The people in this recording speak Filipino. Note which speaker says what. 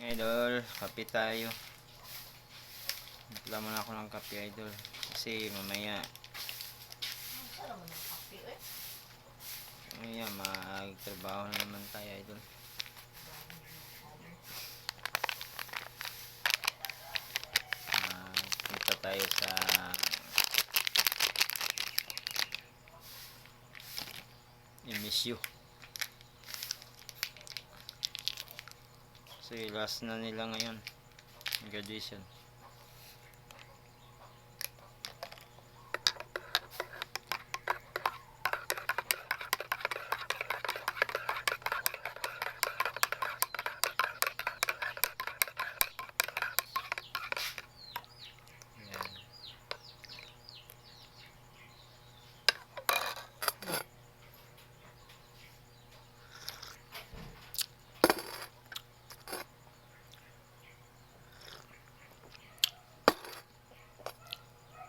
Speaker 1: Idol, kape tayo. Nagpila muna ako ng kape idol. Kasi mamaya, mamaya magtrabaho na naman tayo idol. Punta tayo sa MSU. Kasi last na nila ngayon. Graduation.